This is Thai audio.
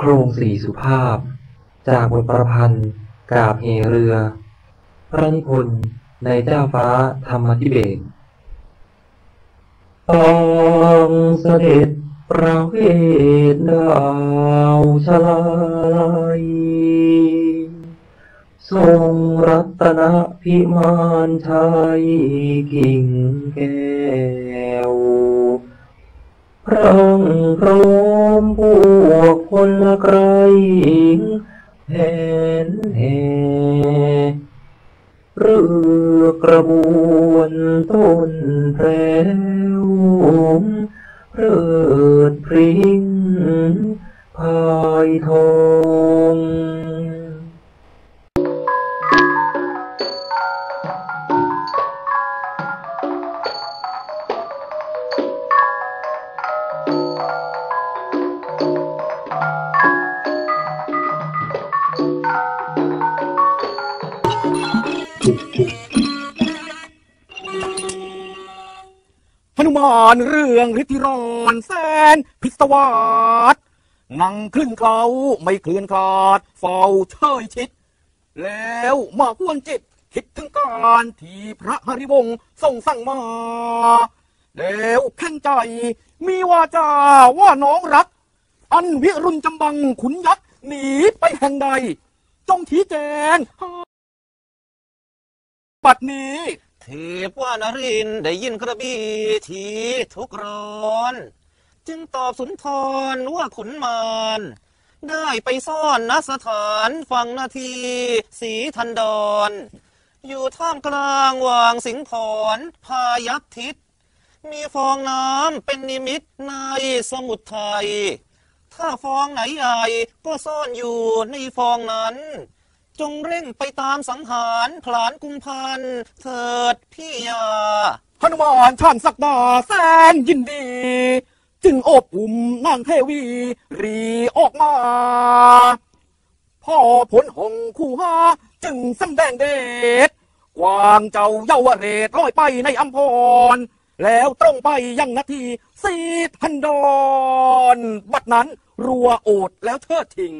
โครงสี่สุภาพ จากบทประพันธ์ กาบเหเรือ พระนิพนธ์ในเจ้าฟ้าธรรมธิเบศต้องเสด็จประเวทดาวชลายทรงรัตนพิมานชัยกิ่งแก้วพรังพร้อมพ วกคนละไกรแผ่นแห่เรือกระบวนต้นแพรวเพิดพริ้งพายทอง หนุมานเรื่องฤทธิรอนแสนพิศวาสนั่งขึ้นเขาไม่เคลื่อนคลาดเฝ้าเชยชิด แล้วมาพวนจิต คิดถึงการที่พระหริวงศ์ทรงสั่งมา แล้วแข่งใจมีวาจาว่าน้องรัก อันวิรุณจำบังขุนยักษ์หนีไปแห่งใด จงชี้แจงัดนี้เทพว่านรินได้ยินกระบี่ทีทุกร้อน จึงตอบสุนทรว่าขุนมารได้ไปซ่อนณสถานฝั่งนาทีสีทันดอนอยู่ท่ามกลางวางสิงห์ขอนพายัพทิศ มีฟองน้ำเป็นนิมิตในสมุทรไทย ถ้าฟองไหนใหญ่ก็ซ่อนอยู่ในฟองนั้น จงเร่งไปตามสังหารผลานกุมพันเถิดพี่ยาหนุมานช่างสักดาแสนยินดี จึงโอบอุ่มนางเทวี รีออกมา พ่อผลหงคู่หาจึงสำแดงเดชกวางเจ้าเยาวเรศลอยไปในอัมพร แล้วตรงไปยังนาทีสีทันดอนบัดนั้นรัวโอดแล้วเทิดทิ้ง